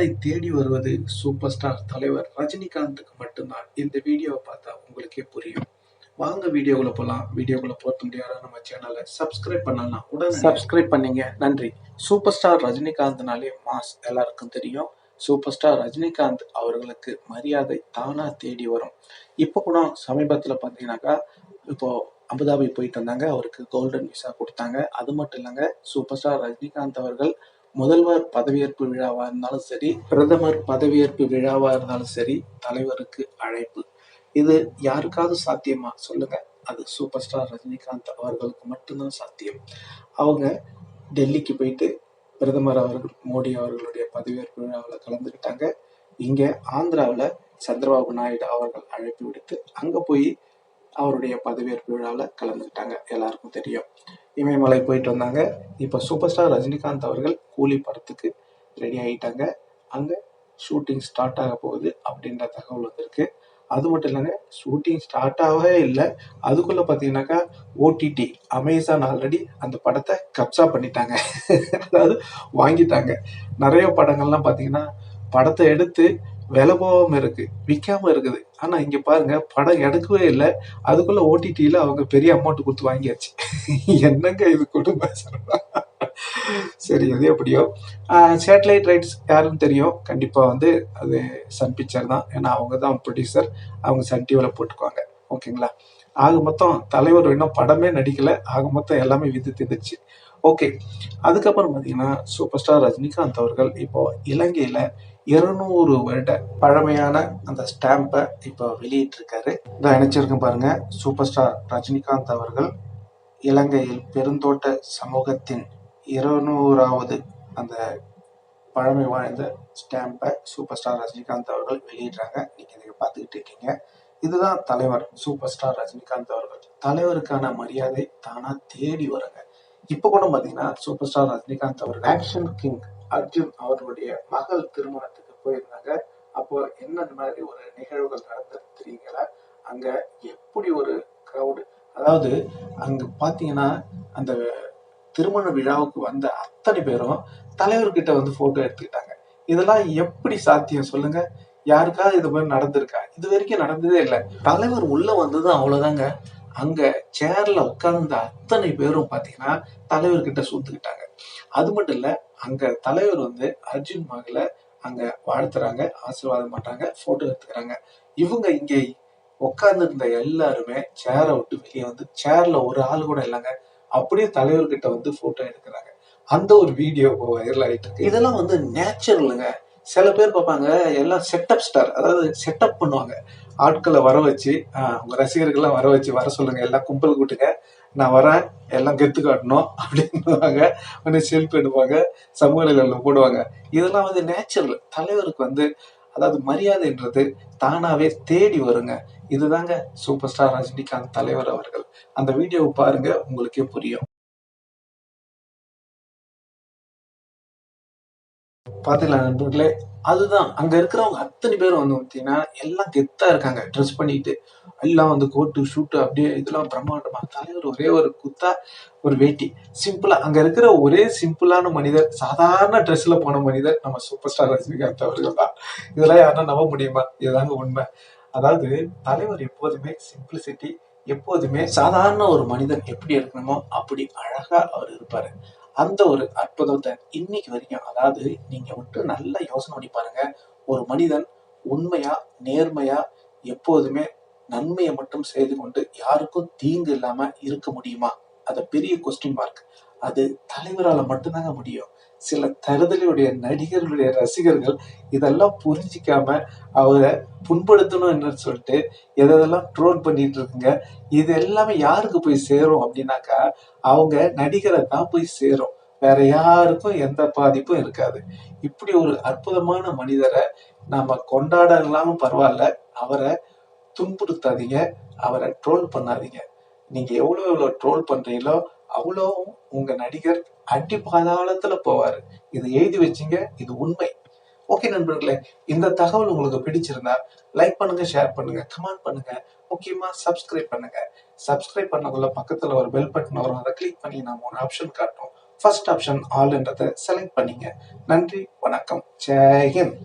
மரியாதை தேடி வருவது சூப்பர் ஸ்டார் தலைவர் ரஜினிகாந்துக்கு மட்டும்தான். இந்த வீடியோவை பார்த்தா உங்களுக்கே புரியும். வாங்க வீடியோக்குள்ள போகலாம் வீடியோக்குள்ள போகிறது முடியாத நம்ம சேனலை சப்ஸ்கிரைப் பண்ணலாம் உடனே சப்ஸ்கிரைப் பண்ணீங்க. நன்றி. சூப்பர் ஸ்டார் ரஜினிகாந்த்னாலே மாஸ் எல்லாருக்கும் தெரியும். சூப்பர் ஸ்டார் ரஜினிகாந்த் அவர்களுக்கு மரியாதை தானா தேடி வரும். இப்போ கூட சமீபத்தில் பார்த்தீங்கன்னாக்கா இப்போ அபுதாபி போயிட்டு வந்தாங்க அவருக்கு கோல்டன் விசா கொடுத்தாங்க. அது மட்டும் இல்லைங்க சூப்பர் ஸ்டார் ரஜினிகாந்த் அவர்கள் முதல்வர் பதவியேற்பு விழாவா இருந்தாலும் சரி பிரதமர் பதவியேற்பு விழாவா இருந்தாலும் சரி தலைவருக்கு அழைப்பு. இது யாருக்காவது சாத்தியமா? சொல்லுங்க. அது சூப்பர் ஸ்டார் ரஜினிகாந்த் அவர்களுக்கு மட்டும்தான் சாத்தியம். அவங்க டெல்லிக்கு போயிட்டு பிரதமர் அவர்கள் மோடி அவர்களுடைய பதவியேற்பு விழாவில் கலந்துக்கிட்டாங்க. இங்கே ஆந்திராவில் சந்திரபாபு நாயுடு அவர்கள் அழைப்பு விடுத்து அங்கே போய் அவருடைய பதவியேற்பு விழாவில் கலந்துக்கிட்டாங்க. எல்லாருக்கும் தெரியும். இமயமலை போயிட்டு வந்தாங்க. இப்போ சூப்பர் ஸ்டார் ரஜினிகாந்த் அவர்கள் கூலி படத்துக்கு ரெடி ஆகிட்டாங்க அங்கே ஷூட்டிங் ஸ்டார்ட் ஆக போகுது அப்படின்ற தகவல் வந்திருக்கு. அது மட்டும் இல்லைங்க ஷூட்டிங் ஸ்டார்ட் ஆகவே இல்லை. அதுக்குள்ளே பார்த்தீங்கன்னாக்கா ஓடிடி அமேசான் ஆல்ரெடி அந்த படத்தை கப்சா பண்ணிட்டாங்க. அதாவது வாங்கிட்டாங்க. நிறைய படங்கள்லாம் பார்த்தீங்கன்னா படத்தை எடுத்து விலை போகாமல் இருக்குது விற்காம இருக்குது. ஆனால் இங்கே பாருங்கள் படம் எடுக்கவே இல்லை. அதுக்குள்ளே ஓடிடியில் அவங்க பெரிய அமௌண்ட் கொடுத்து வாங்கியாச்சு. என்னங்க இது கொடுமை சரி அது எப்படியோ? சேட்டலைட் ரைட்ஸ் யாருன்னு தெரியும். கண்டிப்பா வந்து அது சன் பிக்சர் தான். ஏன்னா அவங்க தான் ப்ரொடியூசர் அவங்க சன் டிவியில் போட்டுக்குவாங்க. ஓகேங்களா? ஆக மொத்தம் தலைவர் இன்னும் படமே நடிக்கல. ஆக மொத்தம் எல்லாமே வித்து திந்துச்சு ஓகே. அதுக்கப்புறம் பார்த்தீங்கன்னா சூப்பர் ஸ்டார் ரஜினிகாந்த் அவர்கள் இப்போ இலங்கையில இருநூறு வருட பழமையான அந்த ஸ்டாம்பை இப்போ வெளியிட்டிருக்காரு. இதை இணைச்சிருக்கும் பாருங்க. சூப்பர் ஸ்டார் ரஜினிகாந்த் அவர்கள் இலங்கையில் பெருந்தோட்ட சமூகத்தின் இருநூறாவது அந்த பழமை வாய்ந்த ஸ்டாம்பை சூப்பர் ஸ்டார் ரஜினிகாந்த் அவர்கள் வெளியிடுறாங்க. நீங்க இதை பார்த்துக்கிட்டு இருக்கீங்க. இதுதான் தலைவர் சூப்பர் ஸ்டார் ரஜினிகாந்த் அவர்கள். தலைவருக்கான மரியாதை தானா தேடி வருங்க. இப்போ கூட பாத்தீங்கன்னா சூப்பர் ஸ்டார் ரஜினிகாந்த் அவர்கள் ஆக்ஷன் கிங் அர்ஜுன் அவர்களுடைய மகள் திருமணத்துக்கு போயிருந்தாங்க. அப்போ என்ன மாதிரி ஒரு நிகழ்வுகள் நடந்தது தெரியுங்களா அங்க எப்படி ஒரு கிரவுடு அதாவது அங்க பாத்தீங்கன்னா அந்த திருமண விழாவுக்கு வந்த அத்தனை பேரும் தலைவர்கிட்ட வந்து போட்டோ எடுத்துக்கிட்டாங்க. இதெல்லாம் எப்படி சாத்தியம் சொல்லுங்க? யாருக்காவது இது மாதிரி நடந்திருக்கா? இது வரைக்கும் நடந்ததே இல்லை. தலைவர் உள்ள வந்ததும் அவ்வளவுதாங்க. அங்க சேர்ல உட்கார்ந்த அத்தனை பேரும் பாத்தீங்கன்னா தலைவர்கிட்ட சூத்துக்கிட்டாங்க. அது மட்டும் இல்ல அங்க தலைவர் வந்து அர்ஜுன் மகளை அங்க வாழ்த்துறாங்க ஆசீர்வாதம் மாட்டாங்க போட்டோ எடுத்துக்கிறாங்க. இவங்க இங்க உட்கார்ந்து இருந்த எல்லாருமே சேரை விட்டு வெளியே வந்து சேர்ல ஒரு ஆள் கூட இல்லைங்க. அப்படியே தலைவர்கிட்ட வந்து போட்டோ எடுக்கிறாங்க. அந்த ஒரு வீடியோ வைரல் ஆயிட்டு இருக்கு. இதெல்லாம் வந்து நேச்சுரலுங்க சில பேர் பார்ப்பாங்க எல்லாம் செட்டப் ஸ்டார் அதாவது செட்டப் பண்ணுவாங்க. ஆட்களை வர வச்சு உங்க ரசிகர்கள்லாம் வர வச்சு வர சொல்லுங்க. எல்லாம் கும்பல் கூட்டுங்க. நான் வரேன். எல்லாம் கெத்து காட்டணும் அப்படின்னுவாங்க. உடனே செல்ஃபி எடுப்பாங்க. சமூக நிலையில போடுவாங்க. இதெல்லாம் வந்து நேச்சுரல் தலைவருக்கு வந்து அதாவது மரியாதைன்றது தானாகவே தேடி வருங்க. இதுதாங்க சூப்பர் ஸ்டார் ரஜினிகாந்த் தலைவர் அவர்கள். அந்த வீடியோவை பாருங்க உங்களுக்கே புரியும். பார்த்துக்கலாம் நண்பர்களே. அதுதான். அங்க இருக்கிறவங்க அத்தனை பேரும் வந்து பார்த்தீங்கன்னா எல்லாம் கெத்தா இருக்காங்க. ட்ரெஸ் பண்ணிட்டு எல்லாம் வந்து கோட்டு ஷூட்டு அப்படியே இதெல்லாம் பிரம்மாண்டமாக தலைவர் ஒரே ஒரு குத்தா ஒரு வேட்டி. சிம்பிளா அங்க இருக்கிற ஒரே சிம்பிளான மனிதர் சாதாரண ட்ரெஸ்ஸில் போன மனிதர் நம்ம சூப்பர் ஸ்டார் ரஜினிகாந்த் அவர்கள் தான். இதெல்லாம் யாருன்னா நம்ப முடியுமா? இதுதாங்க உண்மை. அதாவது தலைவர் எப்போதுமே சிம்பிளிசிட்டி எப்போதுமே சாதாரண ஒரு மனிதன் எப்படி இருக்கணுமோ அப்படி அழகா அவர் இருப்பாரு. அந்த ஒரு அற்புதத்தை இன்னைக்கு வரைக்கும் அதாவது நீங்க விட்டு நல்லா யோசனை பண்ணி பாருங்க. ஒரு மனிதன் உண்மையா நேர்மையா எப்போதுமே நன்மையை மட்டும் செய்து கொண்டு யாருக்கும் தீங்கு இல்லாம இருக்க முடியுமா? அது பெரிய கொஸ்டின் மார்க் அது தலைவரால மட்டும்தாங்க முடியும். சில தருதலையுடைய நடிகர்களுடைய ரசிகர்கள் இதெல்லாம் புரிஞ்சிக்காம அவரை புண்படுத்தணும்னு சொல்லிட்டு எதெல்லாம் ட்ரோல் பண்ணிட்டு இருக்குங்க. இது எல்லாமே யாருக்கு போய் சேரும் அப்படின்னாக்கா அவங்க நடிகரை தான் போய் சேரும். வேற யாருக்கும் எந்த பாதிப்பும் இருக்காது. இப்படி ஒரு அற்புதமான மனிதரை நாம கொண்டாடலாம் பரவாயில்ல. அவரை துன்புறுத்தாதீங்க. அவரை ட்ரோல் பண்ணாதீங்க. நீங்க எவ்வளவு எவ்வளவு ட்ரோல் பண்றீங்களோ அவ்வளோ உங்க நடிகர் அடி பாதாளத்துல போவாரு. இதை எழுதி வச்சிங்க இது உண்மை. ஓகே நண்பர்களே இந்த தகவல் உங்களுக்கு பிடிச்சிருந்தா லைக் பண்ணுங்க ஷேர் பண்ணுங்க கமெண்ட் பண்ணுங்க. முக்கியமா சப்ஸ்கிரைப் பண்ணுங்க. சப்ஸ்கிரைப் பண்ணக்குள்ள பக்கத்துல ஒரு பெல் பட்டன் வரும். அதை கிளிக் பண்ணி நாம ஒரு ஆப்ஷன் காட்டும் ஃபர்ஸ்ட் ஆப்ஷன் ஆல்ன்றதை செலக்ட் பண்ணிங்க. நன்றி வணக்கம். ஜெய்ஹிந்த்